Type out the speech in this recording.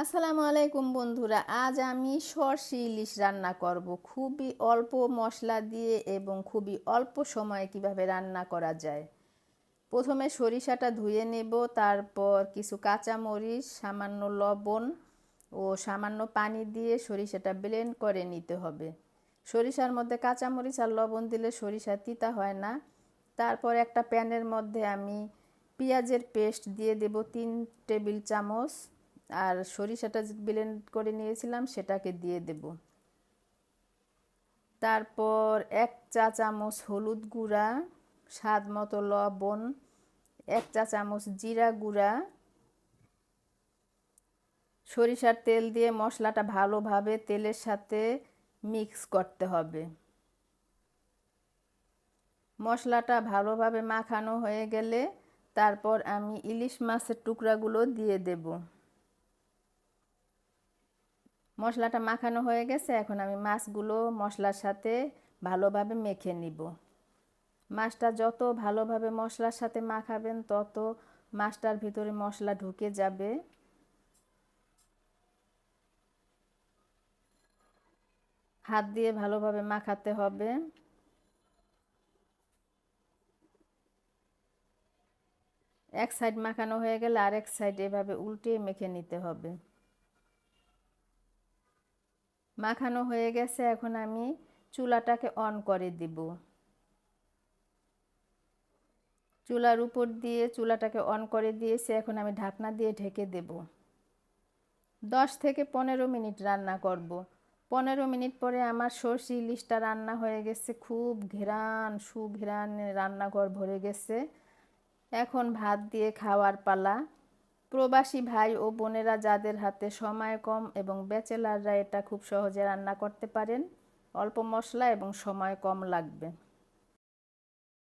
আসসালামু আলাইকুম বন্ধুরা, আজ আমি সরষে ইলিশ রান্না করব। খুবই অল্প মশলা দিয়ে এবং খুবই অল্প সময়ে কীভাবে রান্না করা যায়। প্রথমে সরিষাটা ধুয়ে নেব, তারপর কিছু কাঁচামরিচ, সামান্য লবণ ও সামান্য পানি দিয়ে সরিষাটা ব্লেন্ড করে নিতে হবে। সরিষার মধ্যে কাঁচামরিচ আর লবণ দিলে সরিষা তিতা হয় না। তারপর একটা প্যানের মধ্যে আমি পেঁয়াজের পেস্ট দিয়ে দেব তিন টেবিল চামচ। আর সরিষাটা ব্লেন্ড করে নিয়েছিলাম, সেটাকে দিয়ে দেব। তারপর এক চা চামচ হলুদ গুঁড়া, স্বাদ মতো লবণ, এক চা চামচ জিরা গুঁড়া, সরিষার তেল দিয়ে মশলাটা ভালোভাবে তেলের সাথে মিক্স করতে হবে। মশলাটা ভালোভাবে মাখানো হয়ে গেলে তারপর আমি ইলিশ মাছের টুকরাগুলো দিয়ে দেবো। মশলাটা মাখানো হয়ে গেছে, এখন আমি মাছগুলো মশলার সাথে ভালোভাবে মেখে নিব। মাছটা যত ভালোভাবে মশলার সাথে মাখাবেন, তত মাছটার ভিতরে মশলা ঢুকে যাবে। হাত দিয়ে ভালোভাবে মাখাতে হবে। এক সাইড মাখানো হয়ে গেলে আরেক সাইড এভাবে উল্টে মেখে নিতে হবে। মাখানো হয়ে গেছে, এখন আমি চুলাটাকে অন করে দিব। চুলার উপর দিয়ে চুলাটাকে অন করে দিয়েছি, এখন আমি ঢাকনা দিয়ে ঢেকে দেব। দশ থেকে পনেরো মিনিট রান্না করব। পনেরো মিনিট পরে আমার সর্ষে ইলিশটা রান্না হয়ে গেছে, খুব ঘেরান সুঘেরান রান্নাঘর ভরে গেছে। এখন ভাত দিয়ে খাওয়ার পালা। প্রবাসী ভাই ও বোনেরা যাদের হাতে সময় কম এবং ব্যাচেলাররা এটা খুব সহজে রান্না করতে পারেন, অল্প মশলা এবং সময় কম লাগবে।